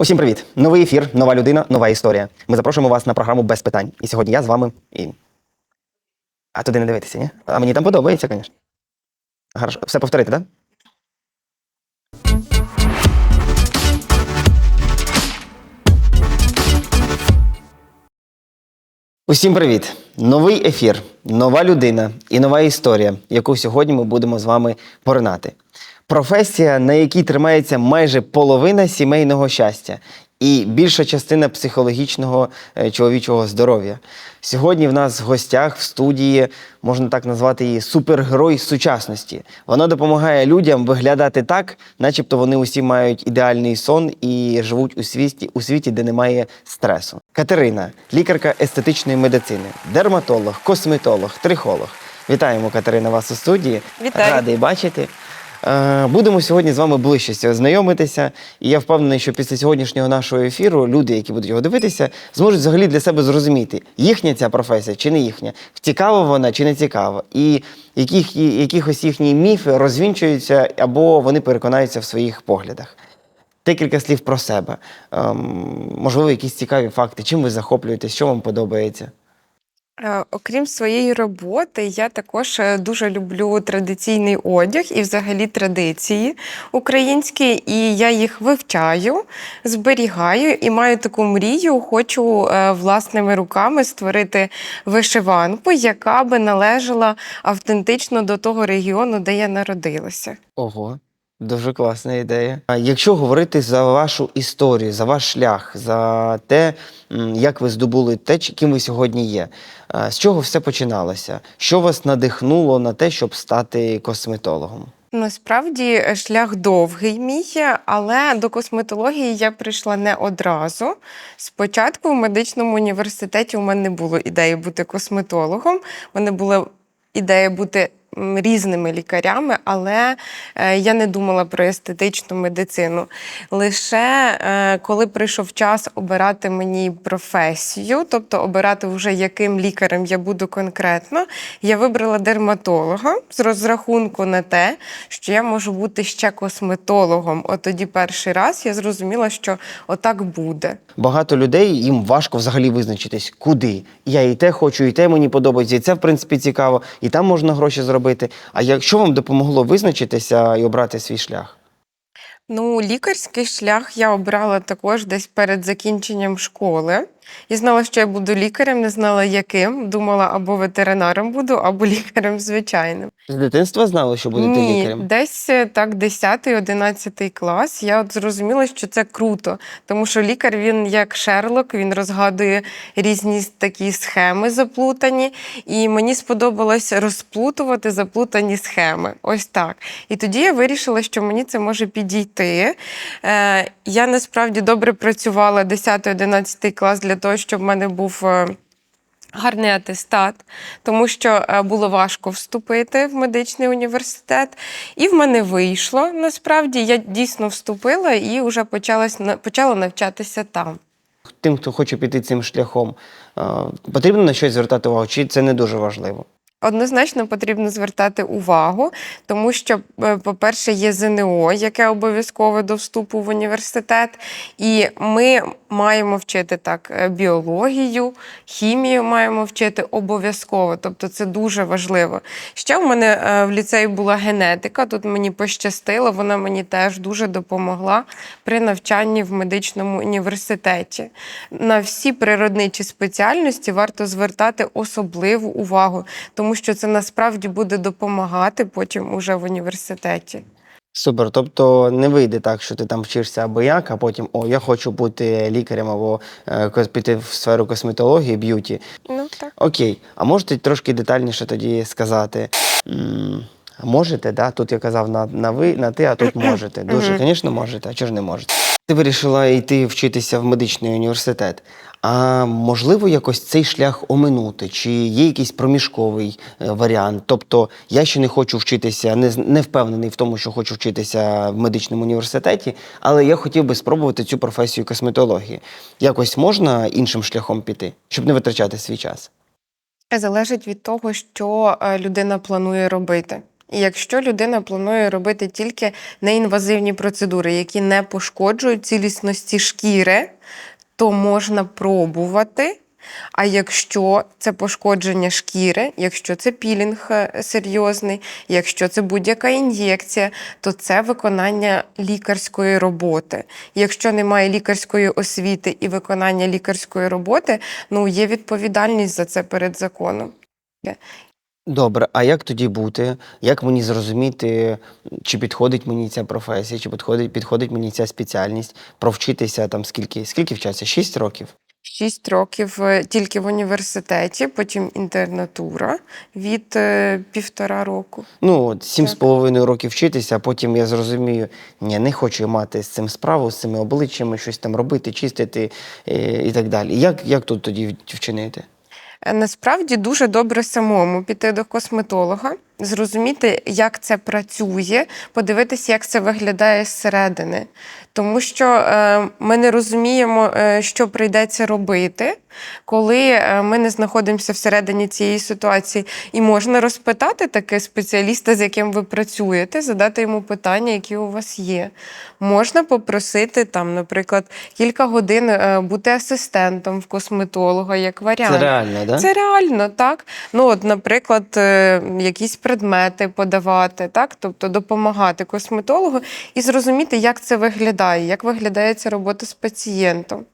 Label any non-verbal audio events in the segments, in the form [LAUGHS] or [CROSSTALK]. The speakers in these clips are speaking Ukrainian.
Усім привіт! Новий ефір, нова людина, нова історія. Ми запрошуємо вас на програму без питань. І сьогодні я з вами і. А туди не дивитися, ні? А мені там подобається, звісно. Хорошо. Все повторити, так? Да? Усім привіт! Новий ефір, нова людина і нова історія, яку сьогодні ми будемо з вами поринати. Професія, на якій тримається майже половина сімейного щастя і більша частина психологічного е, чоловічого здоров'я. Сьогодні в нас в гостях в студії, можна так назвати її, супергерой сучасності. Вона допомагає людям виглядати так, начебто вони усі мають ідеальний сон і живуть у світі, у світі, де немає стресу. Катерина, лікарка естетичної медицини, дерматолог, косметолог, трихолог. Вітаємо, Катерина, вас у студії. Вітаю. Радий бачити. Е, Будемо сьогодні з вами ближче знайомитися, і я впевнений, що після сьогоднішнього нашого ефіру люди, які будуть його дивитися, зможуть взагалі для себе зрозуміти, їхня ця професія чи не їхня, цікава вона чи не цікава, і яких, якихось їхні міфи розвінчуються або вони переконаються в своїх поглядах. Декілька слів про себе. Ем, можливо, якісь цікаві факти, чим ви захоплюєтесь, що вам подобається. Е, Окрім своєї роботи, я також е, дуже люблю традиційний одяг і взагалі традиції українські, і я їх вивчаю, зберігаю і маю таку мрію. Хочу е, власними руками створити вишиванку, яка би належала автентично до того регіону, де я народилася. Ого, дуже класна ідея. А якщо говорити за вашу історію, за ваш шлях, за те, як ви здобули те, ким ви сьогодні є, з чого все починалося? Що вас надихнуло на те, щоб стати косметологом? Насправді е, шлях довгий мій, але до косметології я прийшла не одразу. Спочатку в медичному університеті у мене не було ідеї бути косметологом. У мене була ідея бути різними лікарями, але е, я не думала про естетичну медицину. Лише е, коли прийшов час обирати мені професію, тобто обирати вже яким лікарем я буду конкретно, я вибрала дерматолога з розрахунку на те, що я можу бути ще косметологом. От тоді перший раз я зрозуміла, що отак буде. Багато людей їм важко взагалі визначитись, куди. Я і те хочу, і те мені подобається, і це в принципі цікаво, і там можна гроші зробити. А якщо вам допомогло визначитися і обрати свій шлях? Ну, лікарський шлях я обрала також десь перед закінченням школи. Я знала, що я буду лікарем, не знала яким. Думала, або ветеринаром буду, або [LAUGHS] лікарем звичайним. З дитинства знали, що будете Ні, лікарем? десь е, так 10-11 клас. Я от зрозуміла, що це круто, тому що лікар він як Шерлок, він розгадує різні такі схеми заплутані, і мені сподобалось розплутувати заплутані схеми. Ось так. І тоді я вирішила, що мені це може підійти. Е, я насправді добре працювала 10-11 клас для того, щоб в мене був. е, Гарний атестат, тому що е, було важко вступити в медичний університет, і в мене вийшло. Насправді я дійсно вступила і вже почалась почала навчатися там. Тим, хто хоче піти цим шляхом, е, потрібно на щось звертати увагу, чи це не дуже важливо? Однозначно потрібно звертати увагу, тому що, е, по-перше, є ЗНО, яке обов'язкове до вступу в університет, і ми маємо вчити так е, біологію, хімію маємо вчити обов'язково. Тобто це дуже важливо. Ще в мене е, в ліцеї була генетика. Тут мені пощастило, вона мені теж дуже допомогла при навчанні в медичному університеті. На всі природничі спеціальності варто звертати особливу увагу, тому що це насправді буде допомагати потім уже в університеті. Супер. Тобто не вийде так, що ти там вчишся або як, а потім о, я хочу бути лікарем або е, піти в сферу косметології, б'юті. Ну так. Окей, а можете трошки детальніше тоді сказати? м, можете, да? Тут я казав на, на ви, на ти, а тут можете. [CLEARS THROAT] Дуже, звісно, можете, а чого ж не можете? Ти вирішила йти вчитися в медичний університет. А можливо, якось цей шлях оминути? Чи є якийсь проміжковий е, варіант? Тобто я ще не хочу вчитися, не, не впевнений в тому, що хочу вчитися в медичному університеті, але я хотів би спробувати цю професію косметології. Якось можна іншим шляхом піти, щоб не витрачати свій час? Залежить від того, що е, людина планує робити. Якщо людина планує робити тільки неінвазивні процедури, які не пошкоджують цілісності шкіри, то можна пробувати. А якщо це пошкодження шкіри, якщо це пілінг е, серйозний, якщо це будь-яка ін'єкція, то це виконання лікарської роботи. Якщо немає лікарської освіти і виконання лікарської роботи, ну є відповідальність за це перед законом. Добре, а як тоді бути? Як мені зрозуміти, чи підходить мені ця професія, чи підходить, підходить мені ця спеціальність, провчитися там скільки? Скільки вчаться? Шість років? Шість років е, тільки в університеті, потім інтернатура від е, півтора року. Ну, от сім з половиною років вчитися, а потім я зрозумію, ні, не хочу мати з цим справу, з цими обличчями, щось там робити, чистити е, і так далі. Як, як тут тоді вчинити? Насправді дуже добре самому піти до косметолога, зрозуміти, як це працює, подивитися, як це виглядає зсередини. Тому що е, ми не розуміємо, е, що прийдеться робити, коли е, ми не знаходимося всередині цієї ситуації. І можна розпитати таке спеціаліста, з яким ви працюєте, задати йому питання, які у вас є. Можна попросити там, наприклад, кілька годин е, бути асистентом в косметолога, як варіант. Це реально, да? Це реально, так. Ну, от, наприклад, е, якісь предмети подавати, так, тобто допомагати косметологу і зрозуміти, як це виглядає, як виглядає ця робота з пацієнтом.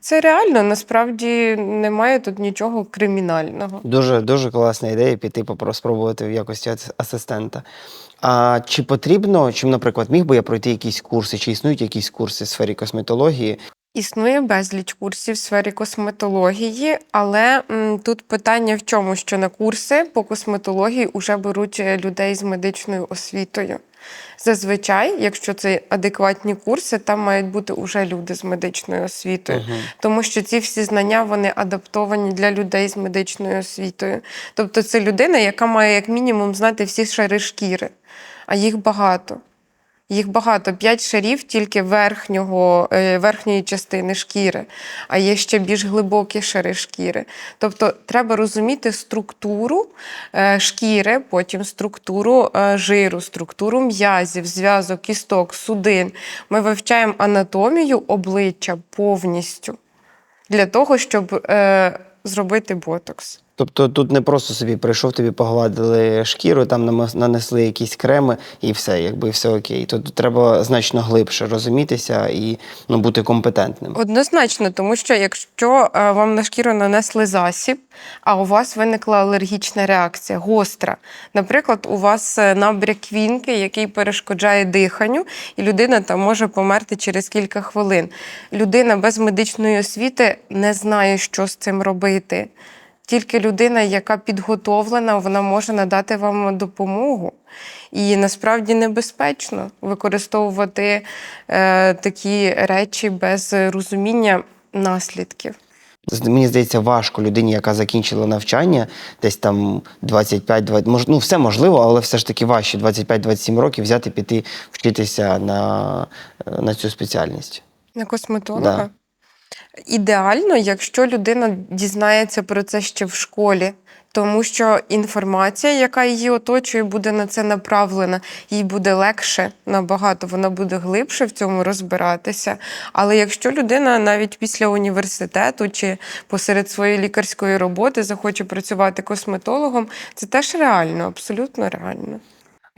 Це реально, насправді немає тут нічого кримінального. Дуже, дуже класна ідея піти спробувати в якості асистента. А чи потрібно, чи, наприклад, міг би я пройти якісь курси, чи існують якісь курси в сфері косметології? Існує безліч курсів в сфері косметології, але м, тут питання в чому, що на курси по косметології вже беруть е, людей з медичною освітою. Зазвичай, якщо це адекватні курси, там мають бути уже люди з медичною освітою, тому що ці всі знання вони адаптовані для людей з медичною освітою. Тобто це людина, яка має як мінімум знати всі шари шкіри, а їх багато. Їх багато, п'ять шарів тільки верхнього, е, верхньої частини шкіри, а є ще більш глибокі шари шкіри. Тобто треба розуміти структуру е, шкіри, потім структуру е, жиру, структуру м'язів, зв'язок, кісток, судин. Ми вивчаємо анатомію обличчя повністю для того, щоб зробити ботокс. Тобто тут не просто собі прийшов, тобі погладили шкіру, там нанесли якісь креми і все, якби все окей. Тут треба значно глибше розумітися і ну, бути компетентним. Однозначно, тому що якщо е, вам на шкіру нанесли засіб, а у вас виникла алергічна реакція, гостра. Наприклад, у вас е, набряк квінки, який перешкоджає диханню, і людина там може померти через кілька хвилин. Людина без медичної освіти не знає, що з цим робити. Тільки людина, яка підготовлена, вона може надати вам допомогу. І насправді небезпечно використовувати е, такі речі без розуміння наслідків. Мені здається, важко людині, яка закінчила навчання, десь там 25 20 мож, ну все можливо, але все ж таки важче 25-27 років взяти, піти вчитися на, е, на цю спеціальність. На косметолога? Да. Ідеально, якщо людина дізнається про це ще в школі, тому що інформація, яка її оточує, буде на це направлена, їй буде легше набагато, вона буде глибше в цьому розбиратися. Але якщо людина навіть після університету чи посеред своєї лікарської роботи захоче працювати косметологом, це теж реально, абсолютно реально.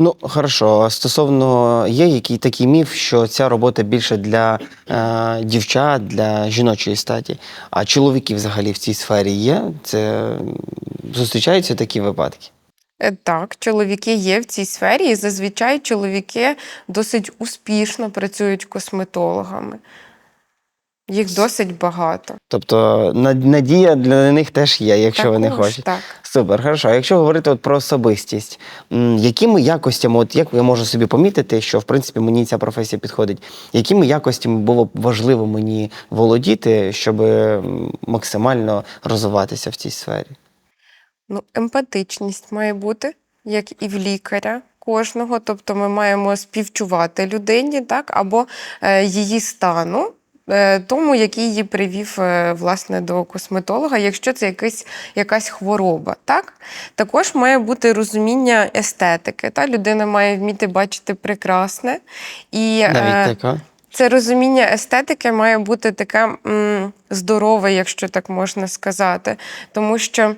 Ну, хорошо. Стосовно є який такий міф, що ця робота більше для е, дівчат, для жіночої статі. А чоловіки взагалі в цій сфері є? Це зустрічаються такі випадки? Е, Так, чоловіки є в цій сфері, і зазвичай чоловіки досить успішно працюють косметологами. Їх досить багато. Тобто надія для них теж є, якщо вони Також, хочуть. Так. Супер, хорошо. А якщо говорити от про особистість, якими якостями, от як я можу собі помітити, що в принципі мені ця професія підходить, якими якостями було б важливо мені володіти, щоб максимально розвиватися в цій сфері? Ну, емпатичність має бути, як і в лікаря кожного. Тобто ми маємо співчувати людині, так, або е, її стану. Е, тому, який її привів е, власне до косметолога, якщо це якась, якась хвороба. Так? Також має бути розуміння естетики. Та? Людина має вміти бачити прекрасне. І, е, Навіть така. це розуміння естетики має бути таке м, здорове, якщо так можна сказати. Тому що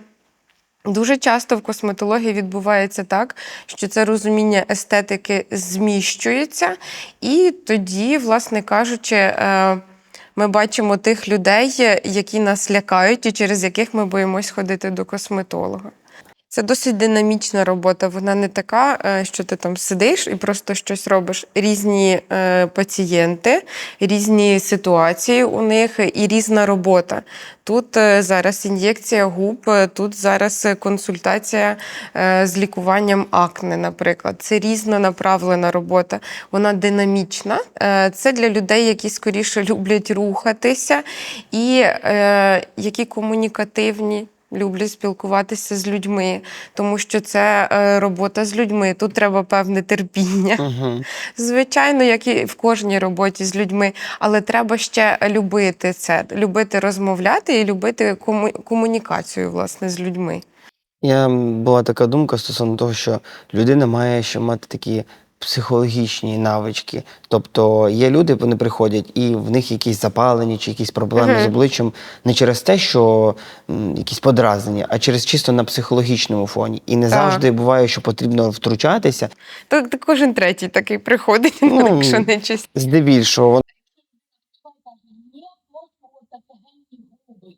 дуже часто в косметології відбувається так, що це розуміння естетики зміщується, і тоді, власне кажучи, е, ми бачимо тих людей, які нас лякають і через яких ми боїмось ходити до косметолога. Це досить динамічна робота. Вона не така, е, що ти там сидиш і просто щось робиш. Різні е, пацієнти, різні ситуації у них і різна робота. Тут е, зараз ін'єкція губ, тут зараз консультація з лікуванням акне, наприклад. Це різнонаправлена робота. Вона динамічна. Це для людей, які скоріше [LAUGHS] люблять рухатися і які комунікативні. Люблю спілкуватися з людьми, тому що це е, робота з людьми. Тут треба певне терпіння. Угу. [LAUGHS] Звичайно, як і в кожній роботі з людьми, але треба ще любити це, любити розмовляти і любити кому- комунікацію власне з людьми. Я була така думка стосовно того, що людина має ще мати такі психологічні навички. Тобто є люди, вони приходять, і в них якісь запалення чи якісь проблеми Мгм. з обличчям не через те, що м, якісь подразнення, а через чисто на психологічному фоні. І не завжди буває, що потрібно втручатися. То, то кожен третій такий приходить, Ну, [LAUGHS] якщо не чисто. Здебільшого вон- Що каже, ні, просто от таке генні губи.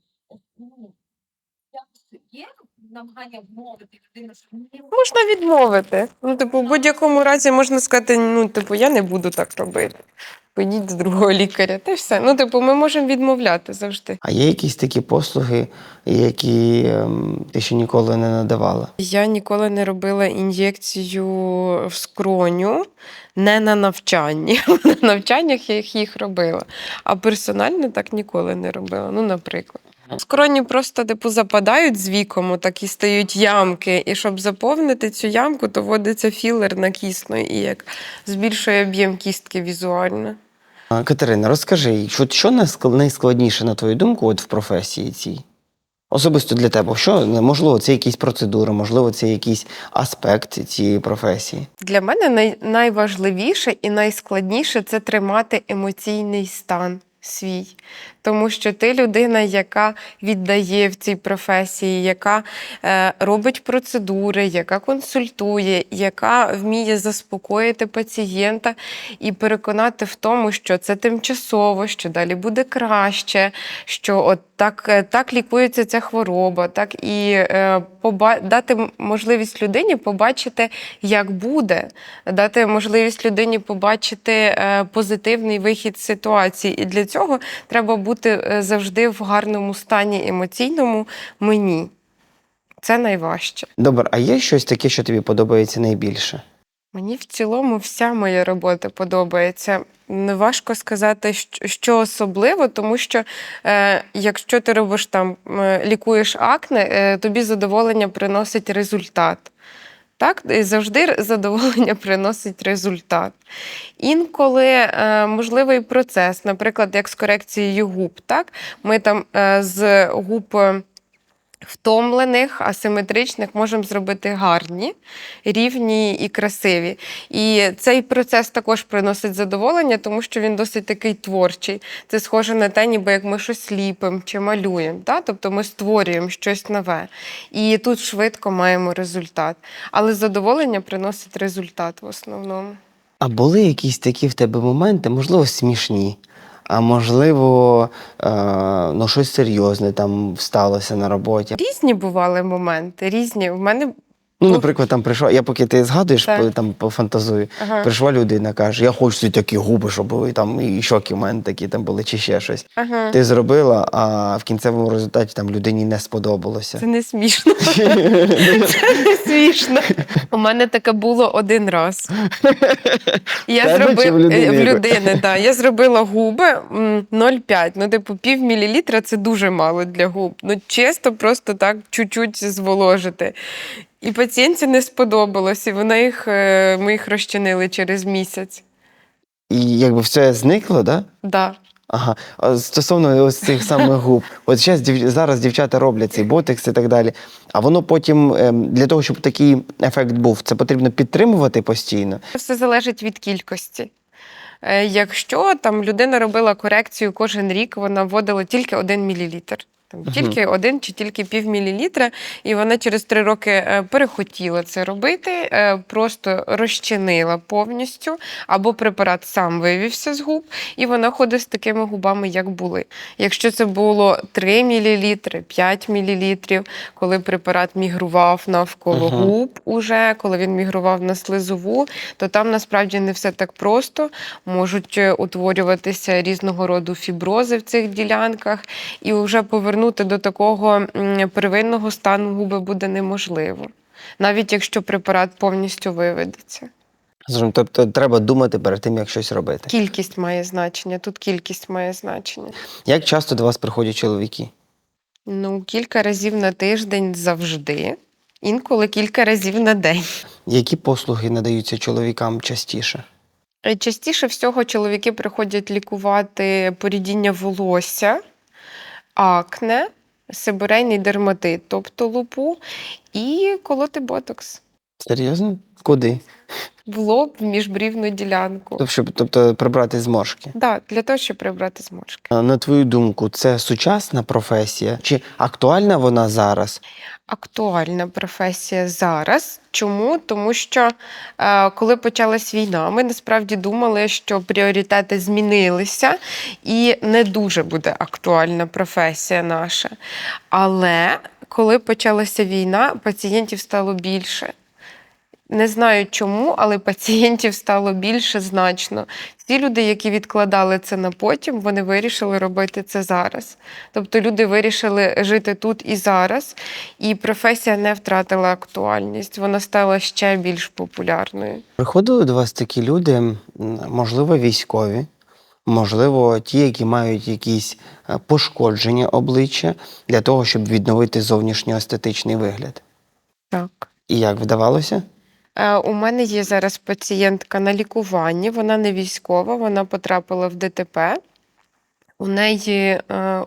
Ну, якось є намагання вмовити людину, що ні, Можна відмовити. Ну, типу, в будь-якому разі можна сказати, ну, типу, я не буду так робити. Поїдь до другого лікаря. Та й все. Ну, типу, ми можемо відмовляти завжди. а є якісь такі послуги, які ем, ти ще ніколи не надавала. Я ніколи не робила ін'єкцію в скроню, не на навчанні. [LAUGHS] На навчаннях я їх робила. А персонально так ніколи не робила. Ну, наприклад. Скроні просто типу западають з віком, так і стають ямки. І щоб заповнити цю ямку, то вводиться філер на кісно і як збільшує об'єм кістки візуально. Катерина, розкажи, що, що найскладніше, на твою думку, от в професії цій? Особисто для тебе, що можливо, це якісь процедури, можливо, це якийсь аспект цієї професії. Для мене най- найважливіше і найскладніше це тримати емоційний стан свій. Тому що ти людина, яка віддає в цій професії, яка е, робить процедури, яка консультує, яка вміє заспокоїти пацієнта і переконати в тому, що це тимчасово, що далі буде краще, що от так, е, так лікується ця хвороба, так і е, поба- дати можливість людині побачити, як буде, дати можливість людині побачити е, позитивний вихід з ситуації. І для цього треба бути е, завжди в гарному стані емоційному мені. Це найважче. Добре, а є щось таке, що тобі подобається найбільше? Мені в цілому вся моя робота подобається. Не важко сказати, що- що особливо, тому що е, якщо ти робиш там, е, лікуєш акне, е, тобі задоволення приносить результат. Так, завжди задоволення [LAUGHS] приносить результат. Інколи е, можливий процес, наприклад, як з корекцією губ. Так? Ми там е, з губ е, втомлених, асиметричних можемо зробити гарні, рівні і красиві. І цей процес також приносить задоволення, тому що він досить такий творчий. Це схоже на те, ніби як ми щось ліпимо чи малюємо. Та? Тобто ми створюємо щось нове. І тут швидко маємо результат. Але задоволення приносить результат в основному. А були якісь такі в тебе моменти, можливо, смішні, а можливо, е, ну, щось серйозне там сталося на роботі. Різні бували моменти, різні. В мене Ну, наприклад, там прийшла, я поки ти згадуєш, Так. там пофантазую. ага, Прийшла людина, каже, я хочу собі такі губи, щоб були там, і щоки в мене такі там були, чи ще щось. ага. Ти зробила, а в кінцевому результаті там людині не сподобалося. Це не смішно. [LAUGHS] Це не смішно. У мене таке було один раз. Я Тебе чи в зробив людини е, в якої? людини, да. Я зробила губи м, 0,5. Ну, типу, пів мілілітра це дуже мало для губ. Ну, чисто просто так чуть-чуть зволожити. І пацієнтці не сподобалось, і вона їх, е, ми їх розчинили через місяць. І якби все зникло, да? Да. Ага, а стосовно ось цих самих губ, от зараз, дів, зараз дівчата роблять цей ботекс і так далі. А воно потім ем, для того, щоб такий ефект був, це потрібно підтримувати постійно. Все залежить від кількості. Е, Якщо там людина робила корекцію кожен рік, вона вводила тільки 1 мл. Там. Тільки один чи тільки пів мілілітра, і вона через три роки е, перехотіла це робити, е, просто розчинила повністю, або препарат сам вивівся з губ, і вона ходить з такими губами, як були. Якщо це було 3 мл, 5 мл, коли препарат мігрував навколо Мгм. губ, уже коли він мігрував на слизову, то там насправді не все так просто. Можуть е, утворюватися різного роду фібрози в цих ділянках, і вже повернути до такого первинного стану губи буде неможливо, навіть якщо препарат повністю виведеться. Тобто треба думати перед тим, як щось робити. Кількість має значення, тут кількість має значення. Як часто до вас приходять чоловіки? Ну, кілька разів на тиждень завжди, інколи кілька разів на день. Які послуги надаються чоловікам частіше? Е, Частіше всього чоловіки приходять лікувати порідіння волосся, акне, сибирейний дерматит, тобто лупу, і колоти ботокс Серйозно? Куди? в лоб, в міжбрівну ділянку. Тобто, щоб тобто, прибрати зморшки. Так, для того, щоб прибрати зморшки. А На твою думку, це сучасна професія? Чи актуальна вона зараз? Актуальна професія зараз. Чому? Тому що е, коли почалась війна, ми насправді думали, що пріоритети змінилися, і не дуже буде актуальна професія наша. Але коли почалася війна, пацієнтів стало більше. Не знаю чому, але пацієнтів стало більше значно. Ті люди, які відкладали це на потім, вони вирішили робити це зараз. Тобто люди вирішили жити тут і зараз, і професія не втратила актуальність, вона стала ще більш популярною. Приходили до вас такі люди, можливо, військові, можливо, ті, які мають якісь е, пошкодження обличчя для того, щоб відновити зовнішньоестетичний вигляд. Так. І як вдавалося? Е, У мене є зараз пацієнтка на лікуванні, вона не військова, вона потрапила в ДТП. У неї е,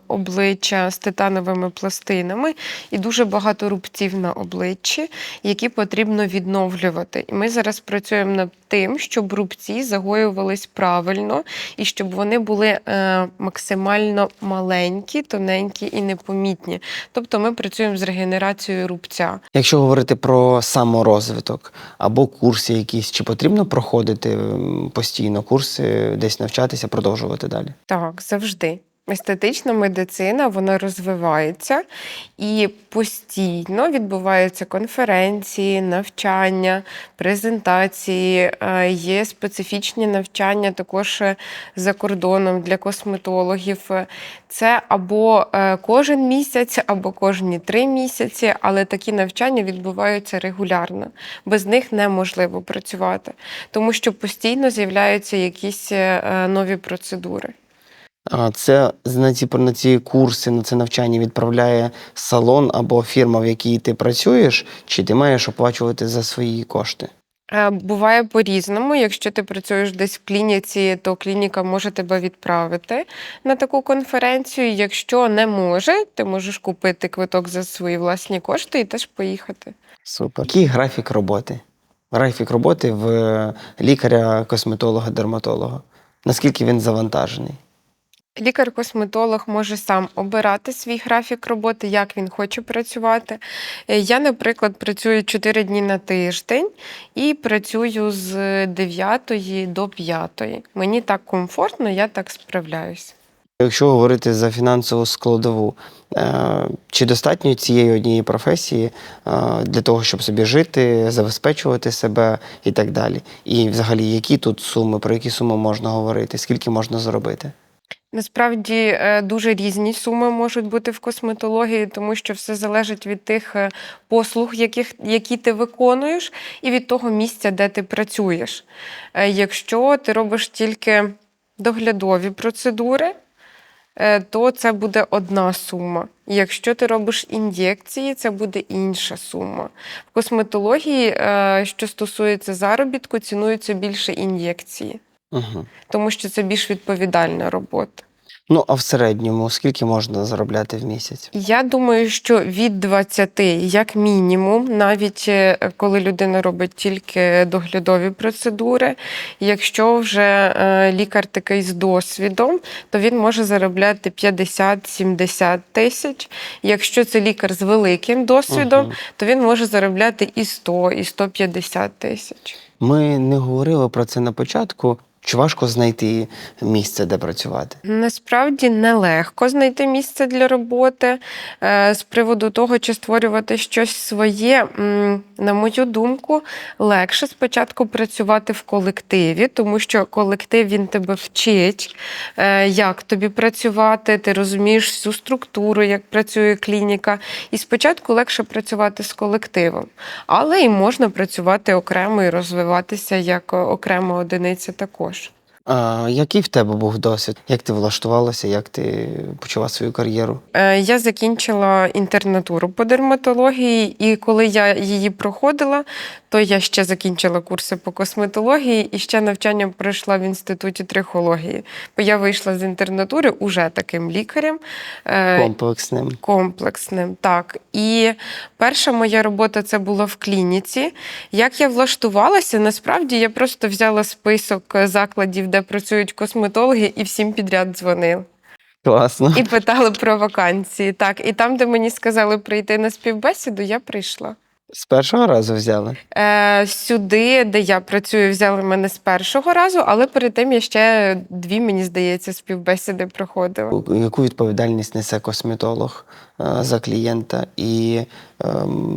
обличчя з титановими пластинами і дуже багато рубців на обличчі, які потрібно відновлювати. І ми зараз працюємо над тим, щоб рубці загоювались правильно і щоб вони були е, максимально маленькі, тоненькі і непомітні. Тобто ми працюємо з регенерацією рубця. Якщо говорити про саморозвиток або курси якісь, чи потрібно проходити постійно курси, десь навчатися, продовжувати далі? Так, завжди. Естетична медицина вона розвивається і постійно відбуваються конференції, навчання, презентації. е, Є специфічні навчання також е, за кордоном для косметологів. Це або е, кожен місяць, або кожні три місяці, але такі навчання відбуваються регулярно. Без них неможливо працювати, тому що постійно з'являються якісь нові процедури. Це на ці на ці курси, на це навчання відправляє салон або фірма, в якій ти працюєш, чи ти маєш оплачувати за свої кошти? Е, Буває по-різному. Якщо ти працюєш десь в клініці, то клініка може тебе відправити на таку конференцію. Якщо не може, ти можеш купити квиток за свої власні кошти і теж поїхати. Супер. Який графік роботи? Графік роботи в е, лікаря, косметолога, дерматолога. Наскільки він завантажений? Лікар-косметолог може сам обирати свій графік роботи, як він хоче працювати. Е, Я, наприклад, працюю 4 дні на тиждень і працюю з 9 до 5. Мені так комфортно, я так справляюсь. Якщо говорити за фінансову складову, е, чи достатньо цієї однієї професії е, для того, щоб собі жити, забезпечувати себе і так далі? І взагалі, які тут суми, про які суми можна говорити, скільки можна заробити? Насправді е, дуже різні суми можуть бути в косметології, тому що все залежить від тих е, послуг, яких, які ти виконуєш, і від того місця, де ти працюєш. Е, Якщо ти робиш тільки доглядові процедури, то це буде одна сума. Якщо ти робиш ін'єкції, це буде інша сума. В косметології, що стосується заробітку, цінуються більше ін'єкції, Угу. тому що це більш відповідальна робота. Ну, а в середньому скільки можна заробляти в місяць? Я думаю, що від 20, як мінімум, навіть е, коли людина робить тільки доглядові процедури, якщо вже е, лікар такий з досвідом, то він може заробляти 50-70 тисяч. Якщо це лікар з великим досвідом, Мгм. то він може заробляти і 100, і 150 тисяч. Ми не говорили про це на початку. Чи важко знайти місце, де працювати? Насправді нелегко знайти місце для роботи. Е, З приводу того, чи створювати щось своє, на мою думку, легше спочатку працювати в колективі, тому що колектив він тебе вчить, е, як тобі працювати, ти розумієш всю структуру, як працює клініка. І спочатку легше працювати з колективом, але і можна працювати окремо і розвиватися як окрема одиниця також. А, який в тебе був досвід? Як ти влаштувалася, як ти почала свою кар'єру? Е, Я закінчила інтернатуру по дерматології, і коли я її проходила, то я ще закінчила курси по косметології і ще навчання пройшла в інституті трихології. Бо я вийшла з інтернатури уже таким лікарем. е, Комплексним. Комплексним, так. І перша моя робота це була в клініці. Як я влаштувалася, насправді я просто взяла список закладів, де працюють косметологи, і всім підряд дзвонила. Класно. І питали про вакансії. Так, і там, де мені сказали прийти на співбесіду, я прийшла. З першого разу взяли. Е, сюди, де я працюю, взяли мене з першого разу, але перед тим я ще дві, мені здається, співбесіди проходила. Яку відповідальність несе косметолог е, за клієнта? І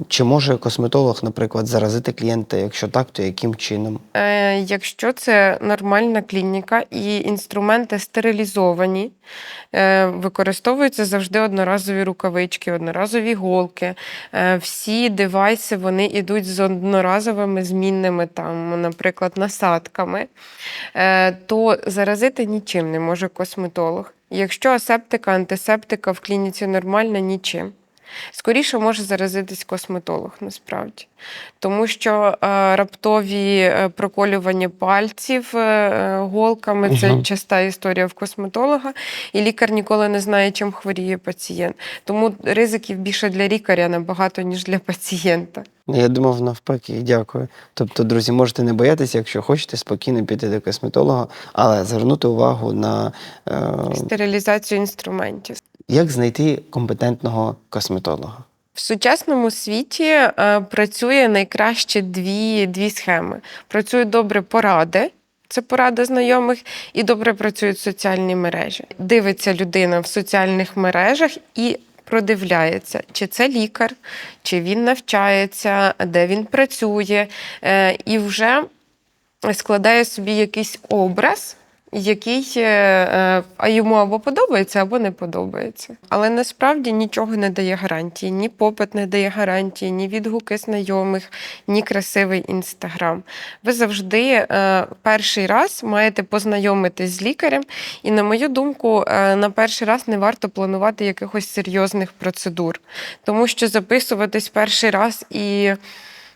чи може косметолог, наприклад, заразити клієнта? Якщо так, то яким чином? Е, якщо це нормальна клініка і інструменти стерилізовані, е, використовуються завжди одноразові рукавички, одноразові голки. Е, всі девайси вони йдуть з одноразовими змінними, там, наприклад, насадками, то заразити нічим не може косметолог. Якщо асептика, антисептика в клініці нормальна, нічим. Скоріше може заразитись косметолог насправді, тому що е, раптові е, проколювання пальців е, е, голками це Мгм. часта історія в косметолога, і лікар ніколи не знає, чим хворіє пацієнт. Тому ризиків більше для лікаря набагато, ніж для пацієнта. Я думав навпаки, дякую. Тобто, друзі, можете не боятися, якщо хочете спокійно піти до косметолога, але звернути увагу на е, Стерилізацію інструментів. Як знайти компетентного косметолога. В сучасному світі е, працює найкраще дві, дві схеми. Працюють добре поради. Це поради знайомих, і добре працюють соціальні мережі. Дивиться людина в соціальних мережах і продивляється, чи це лікар, чи він навчається, де він працює, е, і вже складає собі якийсь образ, який е, е, а йому або подобається, або не подобається. Але насправді нічого не дає гарантії. Ні попит не дає гарантії, ні відгуки знайомих, ні красивий інстаграм. Ви завжди е, перший раз маєте познайомитись з лікарем, і, на мою думку, е, на перший раз не варто планувати якихось серйозних процедур, тому що записуватись перший раз і.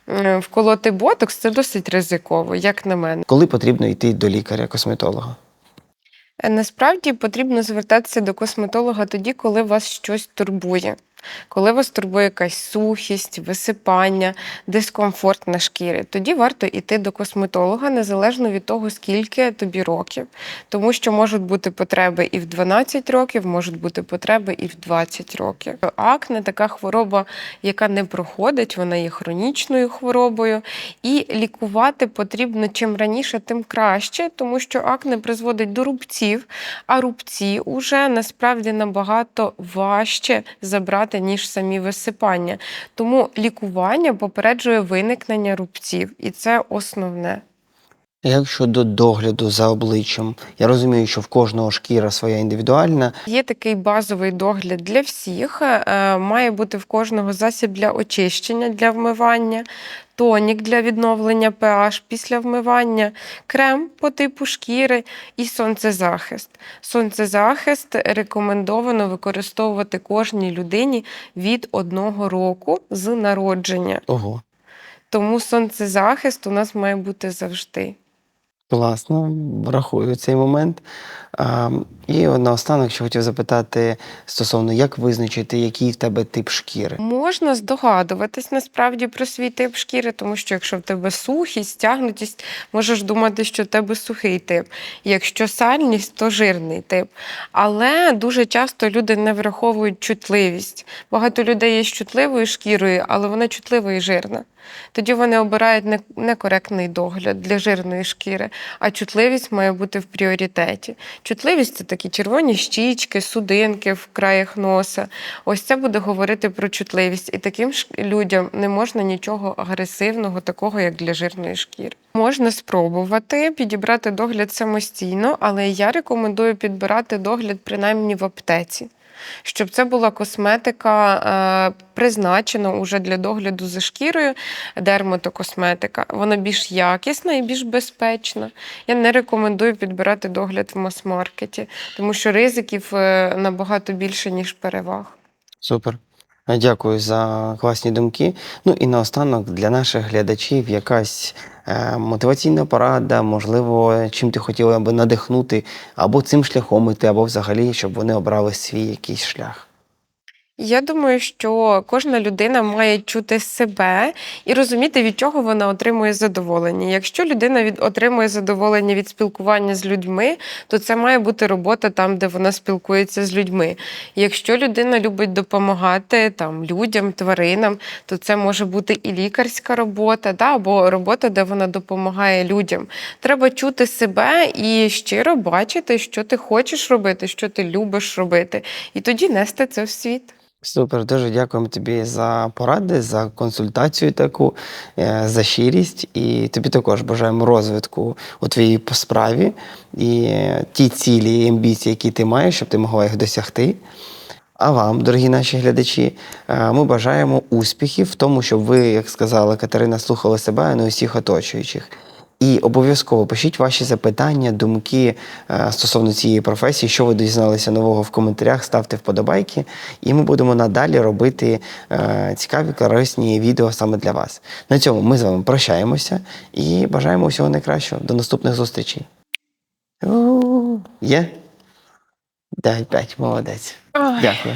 е, Вколоти ботокс це досить ризиково, як на мене. Коли потрібно йти до лікаря-косметолога? Насправді потрібно звертатися до косметолога тоді, коли вас щось турбує. Коли вас турбує якась сухість, висипання, дискомфорт на шкірі, тоді варто йти до косметолога незалежно від того, скільки тобі років. Тому що можуть бути потреби і в 12 років, можуть бути потреби і в 20 років. Акне така хвороба, яка не проходить, вона є хронічною хворобою. І лікувати потрібно чим раніше, тим краще, тому що акне призводить до рубців, а рубці уже насправді набагато важче забрати, ніж самі висипання. Тому лікування попереджує виникнення рубців, і це основне. Як щодо догляду за обличчям, я розумію, що в кожного шкіра своя індивідуальна. Є такий базовий догляд для всіх. Е, Має бути в кожного засіб для очищення, для вмивання, тонік для відновлення pH після вмивання, крем по типу шкіри і сонцезахист. Сонцезахист рекомендовано використовувати кожній людині від одного року з народження. Ого. Тому сонцезахист у нас має бути завжди. Класно, врахую цей момент. А, і наостанок ще хотів запитати стосовно, як визначити, який в тебе тип шкіри. Можна здогадуватись насправді про свій тип шкіри, тому що якщо в тебе сухість, стягнутість, можеш думати, що в тебе сухий тип. Якщо сальність, то жирний тип. Але дуже часто люди не враховують чутливість. Багато людей є з чутливою шкірою, але вона чутлива і жирна. Тоді вони обирають не- некоректний догляд для жирної шкіри, а чутливість має бути в пріоритеті. Чутливість це такі червоні щічки, судинки в краях носа. Ось це буде говорити про чутливість. І таким людям не можна нічого агресивного, такого як для жирної шкіри. Можна спробувати підібрати догляд самостійно, але я рекомендую підбирати догляд принаймні в аптеці. Щоб це була косметика е, призначена уже для догляду за шкірою, дерматокосметика. Вона більш якісна і більш безпечна. Я не рекомендую підбирати догляд в мас-маркеті, тому що ризиків е, набагато більше, ніж переваг. Супер. Дякую за класні думки. Ну і наостанок для наших глядачів якась мотиваційна порада, можливо, чим ти хотіла би надихнути або цим шляхом іти, або взагалі, щоб вони обрали свій якийсь шлях. Я думаю, що кожна людина має чути себе і розуміти, від чого вона отримує задоволення. Якщо людина від отримує задоволення від спілкування з людьми, то це має бути робота там, де вона спілкується з людьми. Якщо людина любить допомагати там людям, тваринам, то це може бути і лікарська робота, да, або робота, де вона допомагає людям. Треба чути себе і щиро бачити, що ти хочеш робити, що ти любиш робити, і тоді нести це в світ. Супер, дуже дякуємо тобі за поради, за консультацію таку, е, за щирість. І тобі також бажаємо розвитку у твоїй справі і ті цілі і амбіції, які ти маєш, щоб ти могла їх досягти. А вам, дорогі наші глядачі, е, ми бажаємо успіхів в тому, щоб ви, як сказала Катерина, слухали себе, а не усіх оточуючих. І обов'язково пишіть ваші запитання, думки е, стосовно цієї професії, що ви дізналися нового в коментарях, ставте вподобайки, і ми будемо надалі робити е, цікаві, корисні відео саме для вас. На цьому ми з вами прощаємося і бажаємо всього найкращого. До наступних зустрічей. Є? Дай п'ять, молодець. Ой, Дякую.